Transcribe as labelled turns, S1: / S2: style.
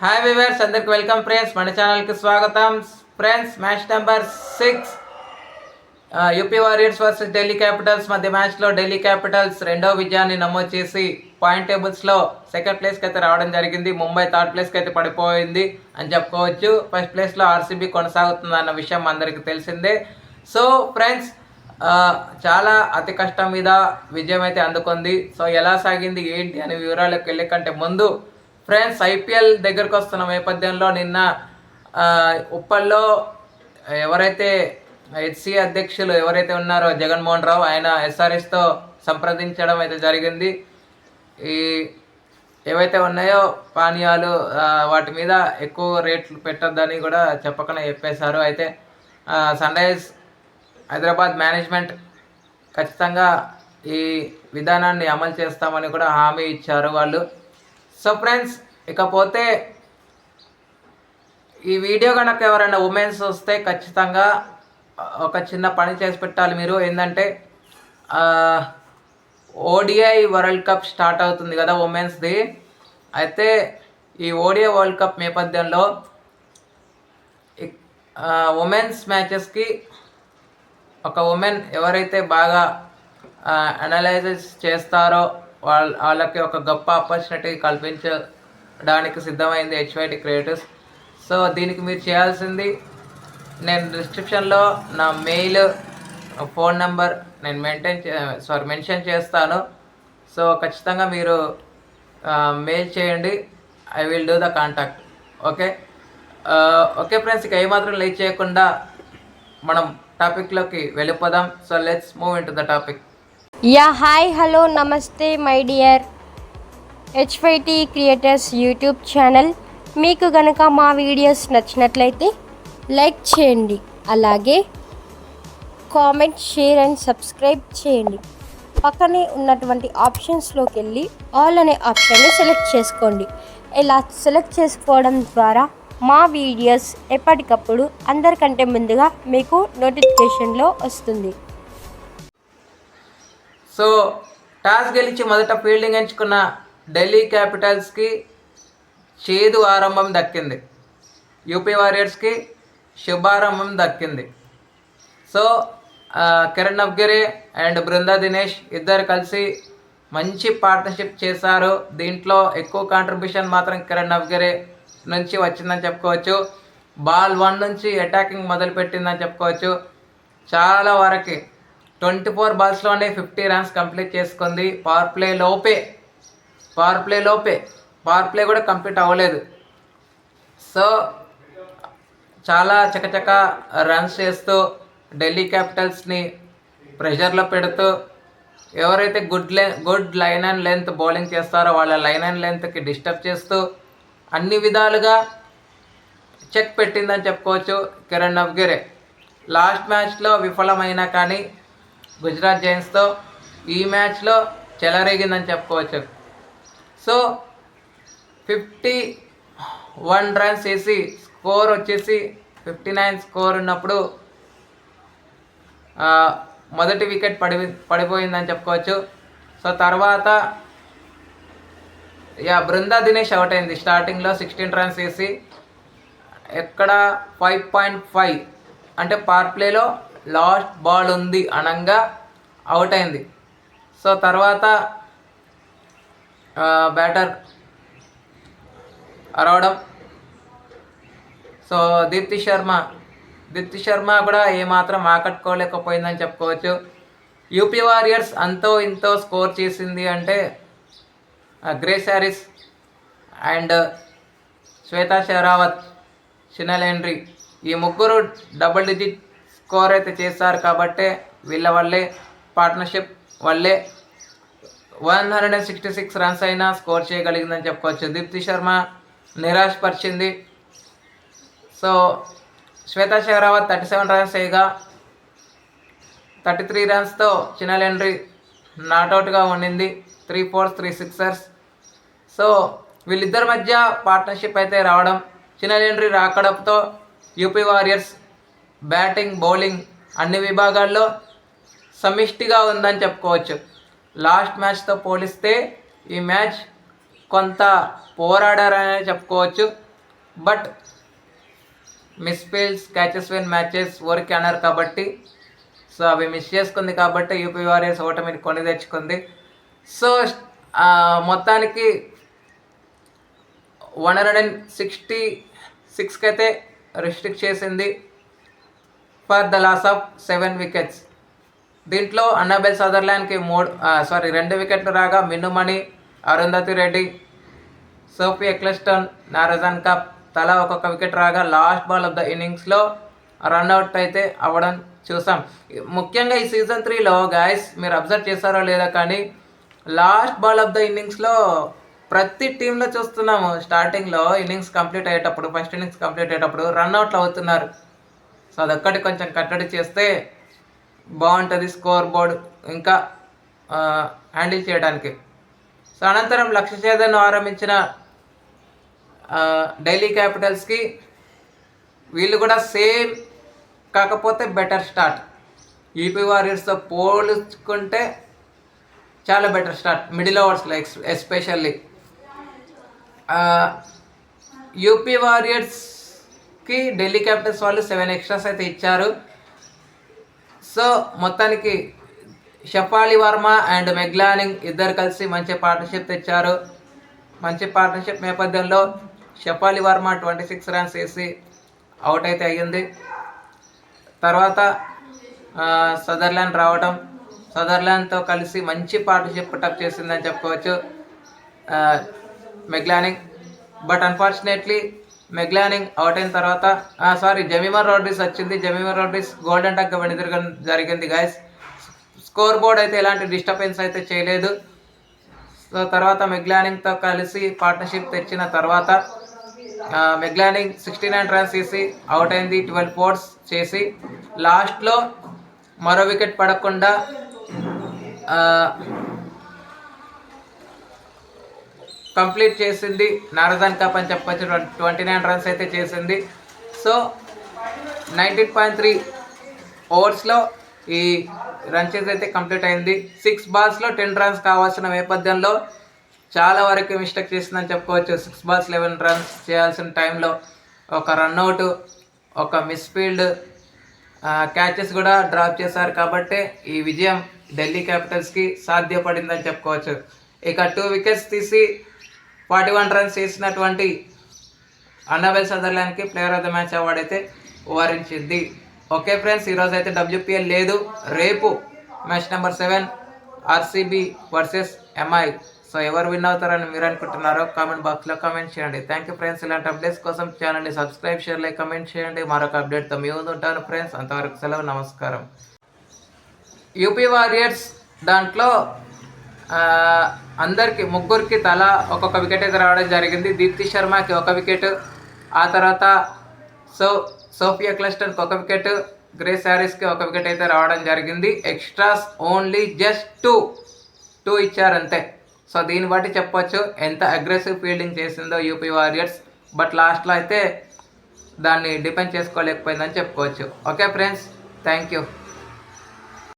S1: Hi viewers అందరికి welcome friends మన ఛానల్కి స్వాగతం. Friends match number six UP Warriors versus Delhi Capitals మధ్య మ్యాచ్లో ఢిల్లీ క్యాపిటల్స్ రెండో విజయాన్ని నమోదు చేసి పాయింట్ టేబుల్స్లో సెకండ్ ప్లేస్కి అయితే రావడం జరిగింది. ముంబై థర్డ్ ప్లేస్కి అయితే పడిపోయింది అని చెప్పుకోవచ్చు. ఫస్ట్ ప్లేస్లో ఆర్సీబీ కొనసాగుతుంది అన్న విషయం అందరికీ తెలిసిందే. సో ఫ్రెండ్స్ చాలా అతి కష్టం మీద విజయం అయితే అందుకుంది. సో ఎలా సాగింది ఏంటి అనే వివరాలకు వెళ్ళే కంటే ముందు ఫ్రెండ్స్ ఐపీఎల్ దగ్గరకు వస్తున్న నేపథ్యంలో నిన్న ఉప్పల్లో ఎవరైతే హెచ్సి అధ్యక్షులు ఎవరైతే ఉన్నారో జగన్మోహన్ రావు ఆయన ఎస్ఆర్ఎస్తో సంప్రదించడం అయితే జరిగింది. ఈ ఏవైతే ఉన్నాయో పానీయాలు వాటి మీద ఎక్కువ రేట్లు పెట్టొద్దని కూడా చెప్పకనే చెప్పేశారు. అయితే సన్ రైజ్ హైదరాబాద్ మేనేజ్మెంట్ ఖచ్చితంగా ఈ విధానాన్ని అమలు చేస్తామని కూడా హామీ ఇచ్చారు వాళ్ళు. సో ఫ్రెండ్స్ ఇకపోతే ఈ వీడియో కనుక ఎవరైనా ఉమెన్స్ వస్తే ఖచ్చితంగా ఒక చిన్న పని చేసి పెట్టాలి మీరు. ఏంటంటే ఓడిఐ వరల్డ్ కప్ స్టార్ట్ అవుతుంది కదా ఉమెన్స్ది. అయితే ఈ ఓడిఐ వరల్డ్ కప్ నేపథ్యంలో ఉమెన్స్ మ్యాచెస్కి ఒక ఉమెన్ ఎవరైతే బాగా అనలైజెస్ చేస్తారో వాళ్ళ వాళ్ళకి ఒక గొప్ప ఆపర్చునిటీ దానికి సిద్ధమైంది హెచ్వైటి క్రియేటివ్స్ సో దీనికి మీరు చేయాల్సింది నేను డిస్క్రిప్షన్లో నా మెయిల్ ఫోన్ నెంబర్ నేను మెయింటైన్ సారీ మెన్షన్ చేస్తాను. సో ఖచ్చితంగా మీరు మెయిల్ చేయండి. I will do the contact okay okay friends ఇక ఏమాత్రం లేట్ చేయకుండా మనం టాపిక్లోకి వెళ్ళిపోదాం. So let's move in to the topic
S2: yeah hi hello నమస్తే my dear HYT creators YouTube channel మీకు గనక మా వీడియోస్ నచ్చినట్లయితే లైక్ చేయండి. అలాగే కామెంట్ షేర్ అండ్ సబ్స్క్రైబ్ చేయండి. పక్కనే ఉన్నటువంటి ఆప్షన్స్లోకి వెళ్ళి ఆల్ అనే ఆప్షన్ని సెలెక్ట్ చేసుకోండి. ఇలా సెలెక్ట్ చేసుకోవడం ద్వారా మా వీడియోస్ ఎప్పటికప్పుడు అందరికంటే ముందుగా మీకు నోటిఫికేషన్లో వస్తుంది.
S1: సో టాస్ గెలిచి మొదట ఫీల్డింగ్ ఎంచుకున్న ఢిల్లీ క్యాపిటల్స్కి చేదు ఆరంభం దక్కింది. యూపీ వారియర్స్కి శుభారంభం దక్కింది. సో కిరణ్ నవ్గిరి అండ్ బృందా దినేష్ ఇద్దరు కలిసి మంచి పార్ట్నర్షిప్ చేశారు. దీంట్లో ఎక్కువ కాంట్రిబ్యూషన్ మాత్రం కిరణ్ నవ్గిరి నుంచి వచ్చిందని చెప్పుకోవచ్చు. బాల్ వన్ నుంచి అటాకింగ్ మొదలుపెట్టిందని చెప్పుకోవచ్చు. చాలా వరకు ట్వంటీ ఫోర్ బాల్స్లోనే ఫిఫ్టీ రన్స్ కంప్లీట్ చేసుకుంది. పవర్ ప్లే లోపే పవర్ ప్లే లోపే. పవర్ ప్లే కూడా కంప్లీట్ అవ్వలేదు. సో చాలా చకచక రన్స్ చేస్తూ ఢిల్లీ క్యాపిటల్స్ని ప్రెషర్లో పెడుతూ ఎవరైతే గుడ్ లే good line and length bowling చేస్తారో వాళ్ళ లైన్ అండ్ లెంత్కి డిస్టర్బ్ చేస్తూ అన్ని విధాలుగా చెక్ పెట్టిందని చెప్పుకోవచ్చు కిరణ్ నవ్గిరే. లాస్ట్ మ్యాచ్లో విఫలమైనా కానీ గుజరాత్ జైన్స్తో ఈ మ్యాచ్లో చెలరేగిందని చెప్పుకోవచ్చు. సో ఫిఫ్టీ వన్ రన్స్ వేసి స్కోర్ వచ్చేసి ఫిఫ్టీ నైన్ స్కోర్ ఉన్నప్పుడు మొదటి వికెట్ పడి పడిపోయిందని చెప్పుకోవచ్చు. సో తర్వాత యా బృందా దినేష్ అవుట్ అయింది. స్టార్టింగ్లో సిక్స్టీన్ రన్స్ వేసి ఎక్కడ ఫైవ్ పాయింట్ ఫైవ్ అంటే పార్ ప్లేలో లాస్ట్ బాల్ ఉంది అనంగా అవుట్ అయింది. సో తర్వాత బ్యాటర్ అరవడం. సో దీప్తి శర్మ. దీప్తి శర్మ కూడా ఏమాత్రం ఆకట్టుకోలేకపోయిందని చెప్పుకోవచ్చు. యూపీ వారియర్స్ అంతో ఇంతో స్కోర్ చేసింది అంటే ఆ, Grace Harris and Shweta Sehrawat Chinelle Henry. ఈ ముగ్గురు డబుల్ డిజిట్ స్కోర్ అయితే చేశారు కాబట్టే వీళ్ళ వల్లే పార్ట్నర్షిప్ వల్లే one hundred and sixty six runs అయినా స్కోర్ చేయగలిగిందని చెప్పుకోవచ్చు. Deepti Sharma నిరాశపరిచింది. So Shweta Sehrawat thirty seven runs వేయగా థర్టీ త్రీ రన్స్తో చిన్నల్ హెన్రీ నాట్అవుట్గా ఉండింది. Three fours three sixers. So వీళ్ళిద్దరి మధ్య పార్ట్నర్షిప్ అయితే రావడం చిన్నల్ హెన్రీ రాకడంతో యూపీ వారియర్స్ బ్యాటింగ్ బౌలింగ్ అన్ని విభాగాల్లో సమిష్టిగా ఉందని చెప్పుకోవచ్చు. లాస్ట్ మ్యాచ్తో పోలిస్తే ఈ మ్యాచ్ కొంత పోరాడారనే చెప్పుకోవచ్చు. But misfields catches win matches ఓరికి అన్నారు కాబట్టి సో అవి మిస్ చేసుకుంది కాబట్టి యూపీ వారియర్స్ ఓటమిని కొని తెచ్చుకుంది. సో మొత్తానికి వన్ హండ్రెడ్ అండ్ సిక్స్టీ సిక్స్కి అయితే రిస్ట్రిక్ట్ చేసింది. For the loss of seven wickets. దీంట్లో అన్నాబెల్ సదర్లాండ్కి మూడు సారీ రెండు వికెట్లు రాగా Minnu Mani Arundhati Reddy Sophie Ecclestone Marizanne Kapp. తలా ఒక్కొక్క వికెట్ రాగా లాస్ట్ బాల్ ఆఫ్ ద ఇన్నింగ్స్లో రన్అట్ అయితే అవ్వడం చూసాం. ముఖ్యంగా ఈ సీజన్ త్రీలో గాయస్ మీరు అబ్జర్వ్ చేశారో లేదో కానీ లాస్ట్ బాల్ ఆఫ్ ద ఇన్నింగ్స్లో ప్రతి టీంలో చూస్తున్నాము. స్టార్టింగ్లో ఇన్నింగ్స్ కంప్లీట్ అయ్యేటప్పుడు ఫస్ట్ ఇన్నింగ్స్ కంప్లీట్ అయ్యేటప్పుడు రన్అట్లు అవుతున్నారు. సో అదొక్కటి కొంచెం కట్టడి చేస్తే బాగుంటుంది స్కోర్ బోర్డ్ ఇంకా హ్యాండిల్ చేయడానికి. సో అనంతరం లక్ష్య ఛేదను ఆరంభించిన ఢిల్లీ క్యాపిటల్స్కి వీళ్ళు కూడా సేమ్ కాకపోతే బెటర్ స్టార్ట్ ఈపీ వారియర్స్తో పోల్చుకుంటే చాలా బెటర్ స్టార్ట్ మిడిల్ ఓవర్స్లో ex especially UP వారియర్స్కి Delhi Capitals వాళ్ళు సెవెన్ ఎక్స్ట్రాస్ అయితే ఇచ్చారు. సో మొత్తానికి షఫాలి వర్మ అండ్ మెగ్లానింగ్ ఇద్దరు కలిసి మంచి పార్ట్నర్షిప్ తెచ్చారు. మంచి పార్ట్నర్షిప్ నేపథ్యంలో Shafali Verma twenty six runs వేసి అవుట్ అయితే అయ్యింది. తర్వాత సదర్లాండ్ రావడం సదర్లాండ్తో కలిసి మంచి పార్ట్నర్షిప్ పుట్టప్ చేసిందని చెప్పుకోవచ్చు Meg Lanning. But unfortunately Meg Lanning out అయిన తర్వాత సారీ జమీమర్ రోడ్రీస్ వచ్చింది. జమీమర్ రోడ్రీస్ గోల్డెన్ టక్ వెనుదిరగడం జరిగింది గాయస్ స్కోర్ బోర్డ్ అయితే ఎలాంటి డిస్టర్బెన్స్ అయితే చేయలేదు. సో తర్వాత మెగ్లానింగ్తో కలిసి పార్ట్నర్షిప్ తెచ్చిన తర్వాత Meg Lanning sixty nine runs చేసి అవుట్ అయింది ట్వెల్వ్ ఫోర్స్ చేసి. లాస్ట్లో మరో వికెట్ పడకుండా కంప్లీట్ చేసింది. నారదాన్ కప్ అని చెప్పొచ్చు. ట్వంటీ నైన్ రన్స్ అయితే చేసింది. సో నైన్టీన్ పాయింట్ త్రీ ఓవర్స్లో ఈ రన్ చేసి అయితే కంప్లీట్ అయింది. సిక్స్ బాల్స్లో టెన్ రన్స్ కావాల్సిన నేపథ్యంలో చాలా వరకు మిస్టేక్ చేసిందని చెప్పుకోవచ్చు. సిక్స్ బాల్స్ లెవెన్ రన్స్ చేయాల్సిన టైంలో ఒక రన్అట్ ఒక మిస్ఫీల్డ్ క్యాచెస్ కూడా డ్రాప్ చేశారు కాబట్టి ఈ విజయం ఢిల్లీ క్యాపిటల్స్కి సాధ్యపడిందని చెప్పుకోవచ్చు. ఇక టూ వికెట్స్ తీసి ఫార్టీ వన్ రన్స్ చేసినటువంటి Annabel సదర్లాండ్కి player of the match award అయితే ఓవరించింది ఓకే ఫ్రెండ్స్ ఈరోజు అయితే డబ్ల్యూపీఎల్ లేదు. రేపు match number seven RCB versus MI. So ఎవరు విన్ అవుతారని మీరు అనుకుంటున్నారో కామెంట్ బాక్స్లో కామెంట్ చేయండి. Thank you friends. ఇలాంటి అప్డేట్స్ కోసం ఛానల్ని సబ్స్క్రైబ్ షేర్ లైక్ కమెంట్ చేయండి. మరొక అప్డేట్తో మీ ముందు ఉంటాను ఫ్రెండ్స్. అంతవరకు సెలవు నమస్కారం. యూపీ వారియర్స్ దాంట్లో అందరికి ముగ్గురికి తల ఒక్కొక్క వికెట్ అయితే రావడం జరిగింది. దీప్తి శర్మకి ఒక వికెట్ ఆ తర్వాత సో సోఫియా క్లస్టర్కి ఒక వికెట్ గ్రేస్ హ్యారిస్కి ఒక వికెట్ అయితే రావడం జరిగింది. Extras only just two two ఇచ్చారంతే. So దీన్ని బట్టి చెప్పొచ్చు ఎంత అగ్రెసివ్ ఫీల్డింగ్ చేసిందో యూపీ వారియర్స్ బట్ లాస్ట్లో అయితే దాన్ని డిపెండ్ చేసుకోలేకపోయిందని చెప్పుకోవచ్చు. Okay friends thank you